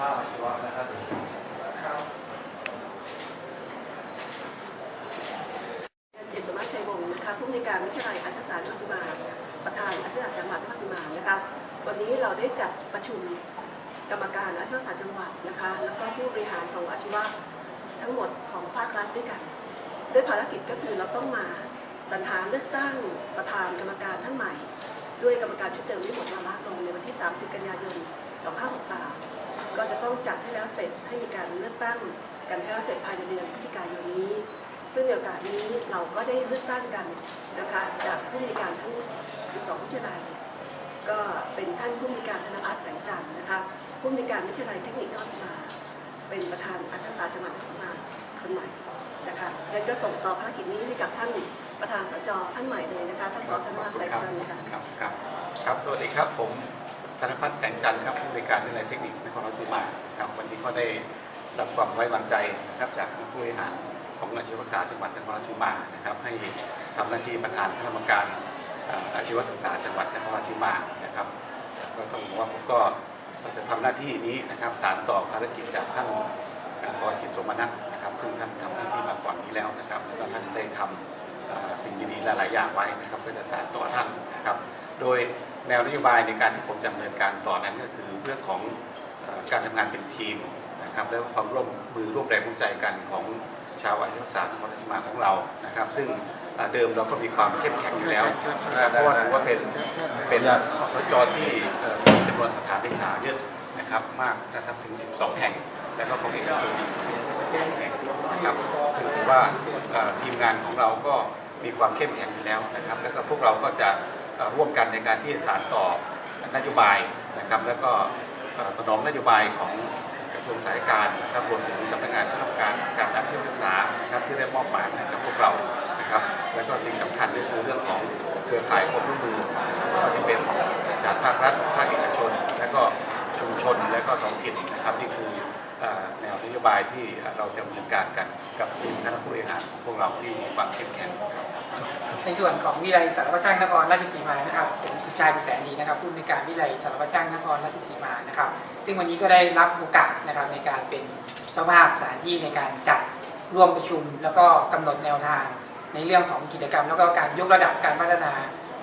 ภาพอาชีวะนะครับเจษมาชัยวงศ์นะคะผู้อำนการวิทยาลัยอาชีวศาสตร์นครศรีมาประธานอาชีวศาสตร์จังหวัดนครศมานะคะ วันนี้เราได้จัดประชุมกรรมการอาชีวศาสตร์จังหวัดนะคะ แล้วก็ผู้บริหารของอาชีวะทั้งหมดของภาครัฐด้วยกัน ด้วยภารกิจก็คือเราต้องมาสรรหาเลือกตั้งประธานกรรมการท่านใหม่ ด้วยกรรมการชุดเดิมที่หมดวาระลงในวันที่ 30 กันยายน 2563 ก็จะต้องจัดให้แล้วเสร็จให้มีการเลือกตั้งกันให้แล้วเสร็จภายในเดือนพฤศจิกายนนี้ ซึ่งในโอกาสนี้เราก็ได้เลือกตั้งกันนะคะจากผู้มีการทั้ง 12วิทยาลัยเนี่ยก็เป็นท่านผู้มีการธนพัฒน์แสงจันทร์นะคะผู้มีการวิทยาลัยเทคนิคนครศรีมาเป็นประธานอาชีวศาสตร์จังหวัดนครศรีมาคนใหม่นะคะแล้วก็ส่งต่อภารกิจนี้ให้กับท่านประธานสจท่านใหม่เลยนะคะท่านรองธนพัฒน์แสงจันทร์ค่ะครับครับครับสวัสดีครับผม ธนพัฒน์แสงจันทร์ครับผู้บริการวิทยาลัยเทคนิคนครราชสีมาครับวันนี้ก็ได้รับความไว้วางใจนะครับจากผู้บริหารของอาชีวศึกษาจังหวัดนครราชสีมานะครับให้ทำหน้าที่ประธานคณะกรรมการอาชีวศึกษาจังหวัดนครราชสีมานะครับก็ต้องบอกว่าผมก็จะทำหน้าที่นี้นะครับสารต่อภารกิจจากท่านพรจิตสมนัทนะครับซึ่งท่านทำหน้าที่มาก่อนนี้แล้วนะครับแล้วก็ท่านได้ทำเอ่อสิ่งดีๆหลายๆอย่างไว้นะครับเพื่อจะสานต่อท่านนะครับ โดยแนวนโยบายในการที่ผมจะดำเนินการต่อนั้นก็คือเรื่องของการทำงานเป็นทีมนะครับแล้วความร่วมมือร่วมแรงร่วมใจกันของชาวอาชีวศึกษานครราชสีมาของเรานะครับ ซึ่งเดิมเราก็มีความเข้มแข็งอยู่แล้วเพราะว่าถือว่าเป็นเป็นสจที่มีจำนวนสถานศึกษาเยอะนะครับมากนะครับถึง 12 แห่ง แล้วก็ของเอกชนอีก12แห่งนะครับซึ่งถือว่าทีมงานของเราก็มีความเข้มแข็งอยู่แล้วนะครับ แล้วก็พวกเราก็จะ ร่วมกันในการที่สานต่อนโยบายนะครับ แล้วก็สนองนโยบายของกระทรวงสาธารณการนะครับรวมถึงสำนักงานคณะกรรการการอาชีวศึกษานะครับที่ได้มอบหมายให้กับพวกเรานะครับ แล้วก็สิ่งสำคัญก็คือเรื่องของเครือข่ายความร่วมมือไม่จะเป็นจากภาครัฐภาคเอกชน และก็ชุมชนและก็ท้องถิ่นนะครับนี่คือ บายที่เราจะดำเนินการกันกับทีมคณะผู้บริหารพวกเราที่มีความเข้มแข็งครับในส่วนของวิไลสารวัตรช่างนครราชสีมานะครับผมสุชัยบุแสนดีนะครับผู้อำนการวิไลสารวัตรช่างนครราชสีมานะครับ ซึ่งวันนี้ก็ได้รับโอกาสนะครับในการเป็นเจ้าภาพสถานที่ในการจัดร่วมประชุม แล้วก็กำหนดแนวทางในเรื่องของกิจกรรม แล้วก็การยกระดับการพัฒนา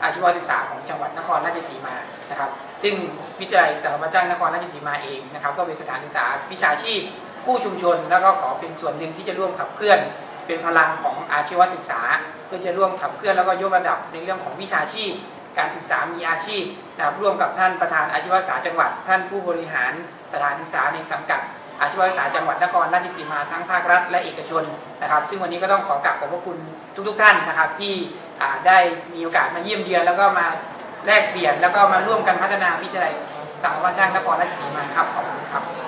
อาชีวศึกษาของจังหวัดนครราชสีมานะครับ ซึ่งวิทยาลัยสารวัตรช่างนครราชสีมาเองนะครับ ก็เป็นสถานศึกษาวิชาชีพ ผู้ชุมชน แล้วก็ขอเป็นส่วนหนึ่งที่จะร่วมขับเคลื่อน เป็นพลังของอาชีวศึกษาเพื่อจะร่วมขับเคลื่อนแล้วก็ยกระดับในเรื่องของวิชาชีพ การศึกษามีอาชีพนะครับร่วมกับท่านประธานอาชีวศึกษาจังหวัด ท่านผู้บริหารสถานศึกษาในสังกัดอาชีวศึกษาจังหวัดนครราชสีมาทั้งภาครัฐและเอกชนนะครับ ซึ่งวันนี้ก็ต้องขอกราบขอบพระคุณทุกๆท่านนะครับที่ได้มีโอกาสมาเยี่ยมเยือนแล้วก็มาแลกเปลี่ยนแล้วก็มาร่วมกันพัฒนาวิทยาลัยสารวัตรช่างนครราชสีมาครับขอบคุณครับ